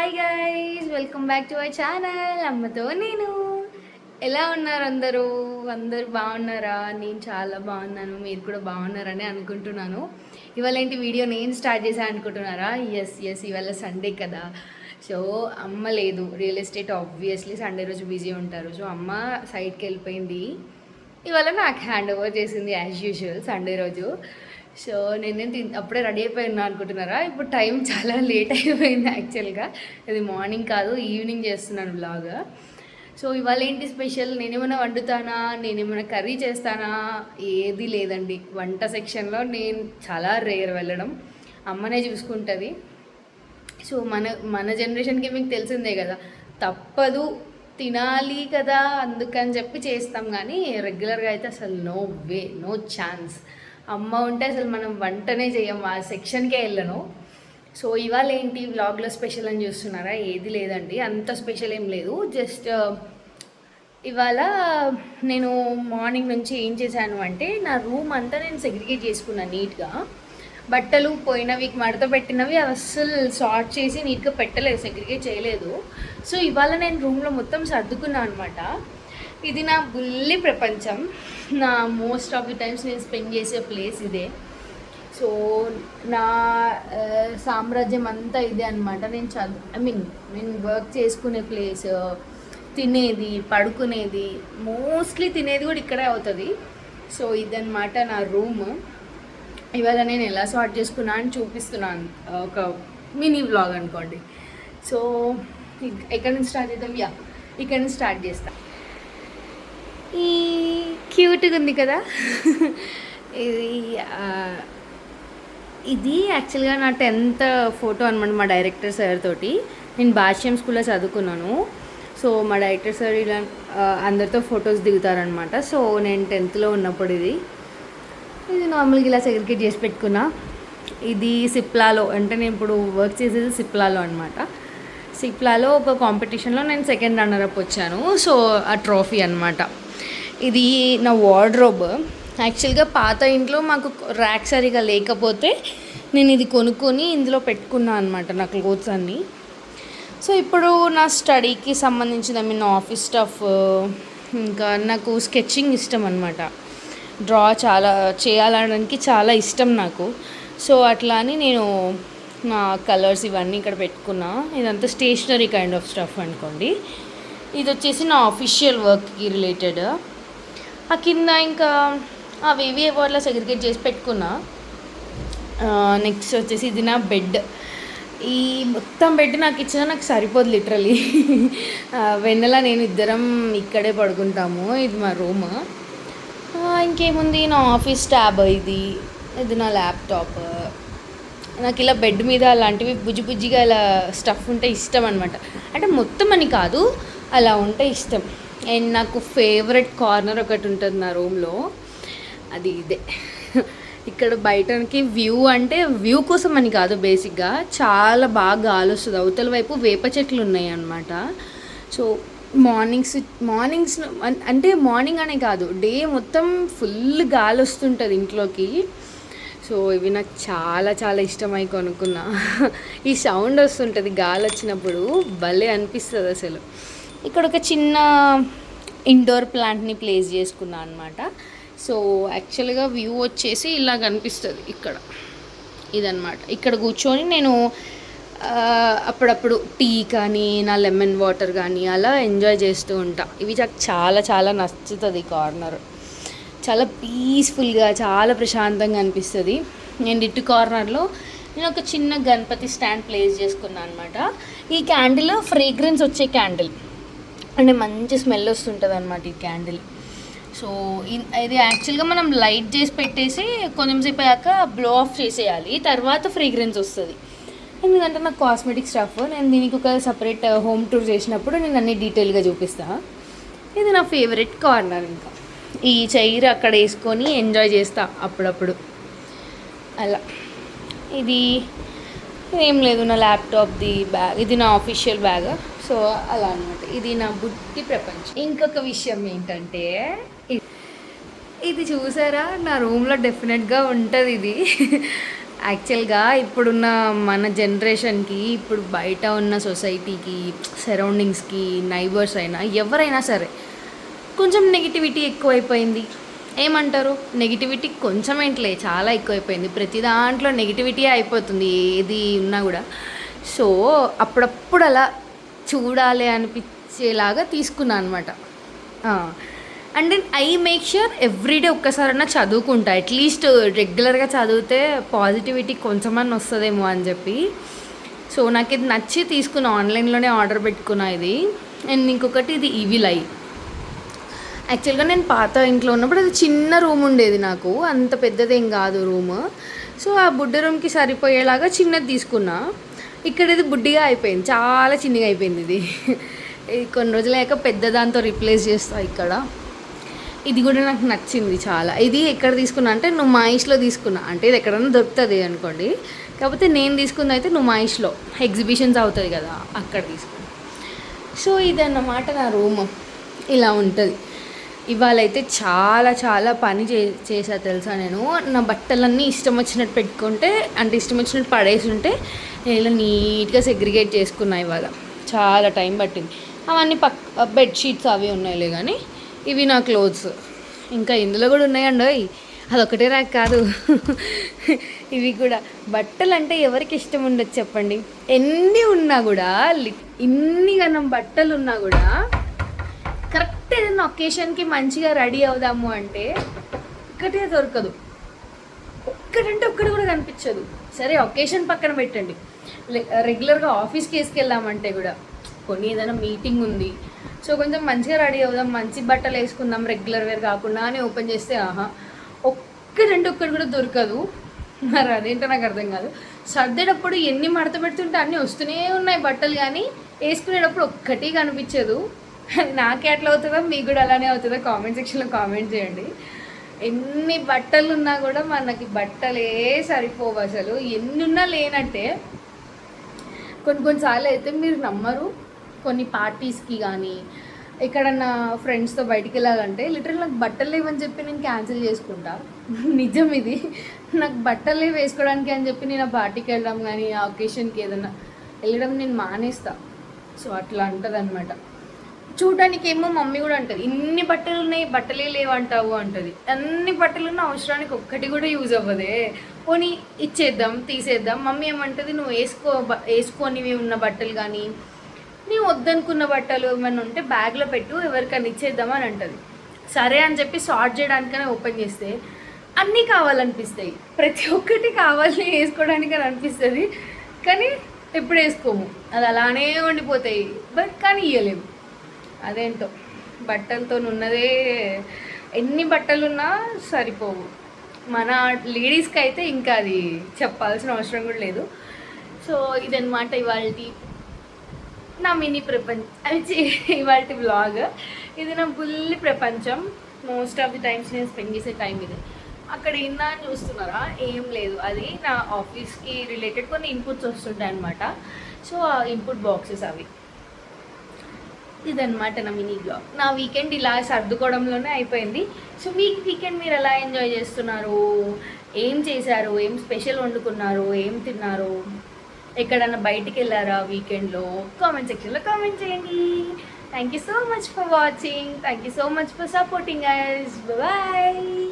Hi guys welcome back to my channel అమ్మతో నేను. ఎలా ఉన్నారు అందరూ? అందరూ బాగున్నారా? నేను చాలా బాగున్నాను మీరు కూడా బాగున్నారని అనుకుంటున్నాను. ఇవాళ ఏంటి వీడియో నేను స్టార్ట్ చేశాను అనుకుంటున్నారా? ఎస్ ఎస్ ఇవాళ సండే కదా. సో అమ్మ లేదు. రియల్ ఎస్టేట్ ఆబ్వియస్లీ సండే రోజు బిజీ ఉంటారు. సో అమ్మ సైట్కి వెళ్ళిపోయింది. ఇవాళ నాకు హ్యాండ్ ఓవర్ చేసింది యాజ్ యూజువల్ సండే రోజు. సో నేనేం తిన్- అప్పుడే రెడీ అయిపోయినా అనుకుంటున్నారా? ఇప్పుడు టైం చాలా లేట్ అయిపోయింది యాక్చువల్గా. ఇది మార్నింగ్ కాదు ఈవినింగ్ చేస్తున్నాను బ్లాగ్. సో ఇవాళ ఏంటి స్పెషల్? నేనేమైనా వండుతానా? నేనేమైనా కర్రీ చేస్తానా? ఏది లేదండి. వంట సెక్షన్లో నేను చాలా రేర్ వెళ్ళడం. అమ్మనే చూసుకుంటుంది. సో మన మన జనరేషన్కి మీకు తెలిసిందే కదా తప్పదు తినాలి కదా అందుకని చెప్పి చేస్తాం కానీ రెగ్యులర్గా అయితే అసలు నో వే నో ఛాన్స్. అమ్మ ఉంటే అసలు మనం వంటనే చేయం ఆ సెక్షన్కే వెళ్ళను. సో ఇవాళ ఏంటి వ్లాగ్లో స్పెషల్ అని చూస్తున్నారా? ఏది లేదండి. అంత స్పెషల్ ఏం లేదు. జస్ట్ ఇవాళ నేను మార్నింగ్ నుంచి ఏం చేశాను అంటే నా రూమ్ అంతా నేను సెగ్రిగేట్ చేసుకున్నాను నీట్గా. బట్టలు పోయిన వీక్ మడత పెట్టినవి అస్సలు సార్ట్ చేసి నీట్గా పెట్టలేదు సెగ్రిగేట్ చేయలేదు. సో ఇవాళ నేను రూమ్లో మొత్తం సర్దుకున్నాను అనమాట ఇది నా బుల్లి ప్రపంచం. నా మోస్ట్ ఆఫ్ ది టైమ్స్ నేను స్పెండ్ చేసే ప్లేస్ ఇదే. సో నా సామ్రాజ్యం అంతా ఇదే అనమాట నేను చదువు ఐ మీన్ నేను వర్క్ చేసుకునే ప్లేస్ తినేది పడుకునేది మోస్ట్లీ తినేది కూడా ఇక్కడే అవుతుంది. సో ఇదన్నమాట నా రూమ్ ఇవాళ నేను ఎలా సార్ట్ చేసుకున్నా అని చూపిస్తున్నాను ఒక మినీ వ్లాగ్ అనుకోండి. సో ఇక్- ఎక్కడి నుంచి స్టార్ట్ చేద్దాం? యా ఇక్కడ నుంచి స్టార్ట్ చేస్తాను ఈ క్యూట్గా ఉంది కదా. ఇది ఇది యాక్చువల్గా నా టెన్త్ ఫోటో అనమాట మా డైరెక్టర్ సార్ తోటి. నేను భాష్యం స్కూల్లో చదువుకున్నాను. సో మా డైరెక్టర్ సార్ ఇలా అందరితో ఫొటోస్ దిగుతారనమాట సో నేను టెన్త్లో ఉన్నప్పుడు ఇది ఇది నార్మల్గా ఇలా సెగ్రికేట్ చేసి పెట్టుకున్నా. ఇది సిప్లాలో అంటే నేను ఇప్పుడు వర్క్ చేసేది సిప్లాలో అనమాట సిప్లాలో ఒక కాంపిటీషన్లో నేను సెకండ్ రన్నర్ అప్ వచ్చాను. సో ఆ ట్రోఫీ అనమాట ఇది నా వార్డ్రోబ్. యాక్చువల్గా పాత ఇంట్లో మాకు ర్యాక్ సరిగా లేకపోతే నేను ఇది కొనుక్కొని ఇందులో పెట్టుకున్నాను అనమాట నా క్లోత్స్ అన్నీ. సో ఇప్పుడు నా స్టడీకి సంబంధించిన ఐ మీన్ ఆఫీస్ స్టఫ్ ఇంకా నాకు స్కెచింగ్ ఇష్టం అనమాట డ్రా చాలా చేయాలనడానికి చాలా ఇష్టం నాకు. సో అట్లా అని నేను నా కలర్స్ ఇవన్నీ ఇక్కడ పెట్టుకున్నా. ఇదంతా స్టేషనరీ కైండ్ ఆఫ్ స్టఫ్ అనుకోండి. ఇది వచ్చేసి నా ఆఫీషియల్ వర్క్కి రిలేటెడ్. ఆ కింద ఇంకా అవి ఇవి అట్లా సెగ్రిగేట్ చేసి పెట్టుకున్నా. నెక్స్ట్ వచ్చేసి ఇది నా బెడ్ ఈ మొత్తం బెడ్ నాకు ఇచ్చిన నాకు సరిపోదు లిటరలీ వెన్నెల నేను ఇద్దరం ఇక్కడే పడుకుంటాము. ఇది మా రూమ్ ఇంకేముంది? నా ఆఫీస్ ట్యాబ్ ఇది. ఇది నా ల్యాప్టాప్ నాకు ఇలా బెడ్ మీద అలాంటివి బుజ్జి బుజ్జిగా ఇలా స్టఫ్ ఉంటే ఇష్టం అనమాట అంటే మొత్తం అని కాదు అలా ఉంటే ఇష్టం. అండ్ నాకు ఫేవరెట్ కార్నర్ ఒకటి ఉంటుంది నా రూమ్లో. అది ఇదే. ఇక్కడ బయటకి వ్యూ అంటే వ్యూ కోసం అని కాదు బేసిక్గా. చాలా బాగా గాలి వస్తుంది. అవతల వైపు వేప చెట్లు ఉన్నాయి అన్నమాట సో మార్నింగ్స్ మార్నింగ్స్ అంటే మార్నింగ్ అనే కాదు. డే మొత్తం ఫుల్ గాలి వస్తుంటుంది ఇంట్లోకి. సో ఇవి నాకు చాలా చాలా ఇష్టమై కొనుక్కున్నా. ఈ సౌండ్ వస్తుంటుంది గాలి వచ్చినప్పుడు. భలే అనిపిస్తుంది అసలు. ఇక్కడ ఒక చిన్న ఇండోర్ ప్లాంట్ని ప్లేస్ చేసుకున్నా అనమాట సో యాక్చువల్గా వ్యూ వచ్చేసి ఇలా కనిపిస్తుంది ఇక్కడ. ఇదనమాట ఇక్కడ కూర్చొని నేను అప్పుడప్పుడు టీ కానీ నా లెమన్ వాటర్ కానీ అలా ఎంజాయ్ చేస్తూ ఉంటా. ఇవి నాకు చాలా చాలా నచ్చుతుంది కార్నర్ చాలా పీస్ఫుల్గా చాలా ప్రశాంతంగా అనిపిస్తుంది. నేను ఇటు కార్నర్లో నేను ఒక చిన్న గణపతి స్టాండ్ ప్లేస్ చేసుకున్నాను అనమాట ఈ క్యాండిల్ ఫ్రేగ్రెన్స్ వచ్చే క్యాండిల్ అంటే మంచి స్మెల్ వస్తుంటుంది అనమాట ఈ క్యాండిల్. సో ఇది యాక్చువల్గా మనం లైట్ చేసి పెట్టేసి కొంచెం సేపు అయ్యాక బ్లో ఆఫ్ చేసేయాలి. తర్వాత ఫ్రేగ్రెన్స్ వస్తుంది. ఎందుకంటే నాకు కాస్మెటిక్ స్టఫ్ నేను దీనికి ఒక సపరేట్ హోమ్ టూర్ చేసినప్పుడు నేను అన్ని డీటెయిల్గా చూపిస్తాను ఇది నా ఫేవరెట్ కార్నర్ ఇంకా. ఈ చైర్ అక్కడ వేసుకొని ఎంజాయ్ చేస్తా అప్పుడప్పుడు. అలా. ఇది ఏం లేదు నా ల్యాప్టాప్ది బ్యాగ్ ఇది నా ఆఫీషియల్ బ్యాగ్ సో అలా అనమాట ఇది నా బుద్ధి ప్రపంచం. ఇంకొక విషయం ఏంటంటే ఇది చూసారా? నా రూమ్లో డెఫినెట్గా ఉంటుంది ఇది. యాక్చువల్గా ఇప్పుడున్న మన జనరేషన్కి ఇప్పుడు బయట ఉన్న సొసైటీకి సరౌండింగ్స్కి నైబర్స్ అయినా ఎవరైనా సరే కొంచెం నెగిటివిటీ ఎక్కువైపోయింది. ఏమంటారు? నెగిటివిటీ కొంచెం ఏంట్లే చాలా ఎక్కువైపోయింది. ప్రతి దాంట్లో నెగిటివిటీ అయిపోతుంది ఏది ఉన్నా కూడా. సో అప్పుడప్పుడు అలా చూడాలి అనిపించేలాగా తీసుకున్నాను అనమాట and then I make sure everyday ఒక్కసారైనా చదువుకుంటా. అట్లీస్ట్ రెగ్యులర్గా చదివితే పాజిటివిటీ కొంచెమని వస్తుందేమో అని చెప్పి. సో నాకు ఇది నచ్చి తీసుకున్నా. ఆన్లైన్లోనే ఆర్డర్ పెట్టుకున్నా ఇది. అండ్ ఇంకొకటి ఇది ఈవిల్ ఐ యాక్చువల్గా నేను పాత ఇంట్లో ఉన్నప్పుడు అది చిన్న రూమ్ ఉండేది నాకు. అంత పెద్దదేం కాదు రూమ్. సో ఆ బుడ్డ రూమ్కి సరిపోయేలాగా చిన్నది తీసుకున్నా. ఇక్కడ ఇది బుడ్డిగా అయిపోయింది. చాలా చిన్నగా అయిపోయింది ఇది. కొన్ని కొన్ని రోజులయ్యాక పెద్ద దాంతో రిప్లేస్ చేస్తా ఇక్కడ. ఇది కూడా నాకు నచ్చింది చాలా. ఇది ఎక్కడ తీసుకున్నా అంటే నుమాయిష్లో తీసుకున్నా. అంటే ఇది ఎక్కడైనా దొరుకుతుంది అనుకోండి. కాకపోతే నేను తీసుకుంది అయితే నుమాయిష్లో. ఎగ్జిబిషన్స్ అవుతుంది కదా అక్కడ తీసుకున్నా. సో ఇదన్నమాట నా రూమ్. ఇలా ఉంటుంది. ఇవాళ అయితే చాలా చాలా పని చే చేసా తెలుసా నేను. నా బట్టలన్నీ ఇష్టం వచ్చినట్టు పెట్టుకుంటే అంటే ఇష్టం వచ్చినట్టు పడేసి ఉంటే నేను ఇలా నీట్గా సెగ్రిగేట్ చేసుకున్నా ఇవాళ. చాలా టైం పట్టింది. అవన్నీ పక్ బెడ్షీట్స్ అవి ఉన్నాయిలే కానీ ఇవి నా క్లోత్స్. ఇంకా ఇందులో కూడా ఉన్నాయండి. అదొకటే నాకు కాదు. ఇవి కూడా. బట్టలు అంటే ఎవరికి ఇష్టం ఉండదు చెప్పండి. ఎన్ని ఉన్నా కూడా ఇన్ని గనం బట్టలు ఉన్నా కూడా కరెక్ట్ ఏదైనా ఒకేషన్కి మంచిగా రెడీ అవుదాము అంటే ఒక్కటే దొరకదు. ఒక్కటంటే ఒక్కటి కూడా కనిపించదు. సరే ఒకేషన్ పక్కన పెట్టండి. రెగ్యులర్గా ఆఫీస్కి వేసుకెళ్ళామంటే కూడా కొన్ని ఏదైనా మీటింగ్ ఉంది. సో కొంచెం మంచిగా రెడీ అవుదాం మంచి బట్టలు వేసుకుందాం రెగ్యులర్ వేర్ కాకుండా అని ఓపెన్ చేస్తే ఆహా ఒక్కటంటే ఒక్కటి కూడా దొరకదు. మరి అదేంటో నాకు అర్థం కాదు. సర్దేటప్పుడు ఎన్ని మడత పెడుతుంటే అన్నీ వస్తూనే ఉన్నాయి బట్టలు కానీ వేసుకునేటప్పుడు ఒక్కటి కనిపించదు. నాకే అట్లా అవుతుందో? మీకు కూడా అలానే అవుతుందో? కామెంట్ సెక్షన్లో కామెంట్ చేయండి. ఎన్ని బట్టలు ఉన్నా కూడా మనకి బట్టలే సరిపోవు అసలు. ఎన్ని ఉన్నా లేనట్టే. కొన్ని కొన్నిసార్లు అయితే మీరు నమ్మరు. కొన్ని పార్టీస్కి కానీ ఎక్కడన్నా ఫ్రెండ్స్తో బయటికి వెళ్ళాలంటే లిటరల్ నాకు బట్టలు లేవని చెప్పి నేను క్యాన్సిల్ చేసుకుంటా. నిజం ఇది. నాకు బట్టలు వేసుకోవడానికి అని చెప్పి నేను ఆ పార్టీకి వెళ్ళడం కానీ ఆ ఒకేషన్కి ఏదైనా వెళ్ళడం నేను మానేస్తా. సో అట్లా ఉంటుంది అనమాట చూడడానికి ఏమో మమ్మీ కూడా అంటది ఇన్ని బట్టలు ఉన్నాయి బట్టలే లేవంటావు అంటది. అన్ని బట్టలు ఉన్న అవసరానికి ఒక్కటి కూడా యూజ్ అవ్వదే. పోనీ ఇచ్చేద్దాం తీసేద్దాం. మమ్మీ ఏమంటది నువ్వు వేసుకో బ- ఉన్న బట్టలు కానీ నీవు వద్దనుకున్న బట్టలు ఏమైనా ఉంటే బ్యాగ్లో పెట్టు ఎవరికైనా ఇచ్చేద్దాం అని అంటది. సరే అని చెప్పి సార్ట్ చేయడానికనే ఓపెన్ చేస్తే అన్నీ కావాలనిపిస్తాయి. ప్రతి ఒక్కటి కావాలి వేసుకోవడానికి అని అనిపిస్తుంది. కానీ ఎప్పుడు వేసుకోము. అది అలానే ఉండిపోతాయి. బట్ కానీ ఇయ్యలేము. అదేంటో. బట్టలతో ఉన్నదే ఎన్ని బట్టలున్నా సరిపోవు. మన లేడీస్కి అయితే ఇంకా అది చెప్పాల్సిన అవసరం కూడా లేదు. సో ఇదన్నమాట ఇవాళ నా మినీ ప్రపంచం అది ఇవాళ బ్లాగ్ ఇది నా బుల్లి ప్రపంచం. మోస్ట్ ఆఫ్ ది టైమ్స్ నేను స్పెండ్ చేసే టైం ఇది. అక్కడ ఏందా అని చూస్తున్నారా? ఏం లేదు. అది నా ఆఫీస్కి రిలేటెడ్ కొన్ని ఇన్పుట్స్ వస్తుంటాయి అనమాట సో ఆ ఇన్పుట్ బాక్సెస్ అవి. ఇదన్నమాట నా మినీ బ్లాగ్ నా వీకెండ్ ఇలా సర్దుకోవడంలోనే అయిపోయింది. సో వీక్ వీకెండ్ మీరు ఎలా ఎంజాయ్ చేస్తున్నారు? ఏం చేశారు? ఏం స్పెషల్ వండుకున్నారు? ఏం తిన్నారు? ఎక్కడన్నా బయటికి వెళ్ళారా వీకెండ్లో కామెంట్ సెక్షన్లో కామెంట్ చేయండి. Thank you so much for watching thank you so much for supporting ice boy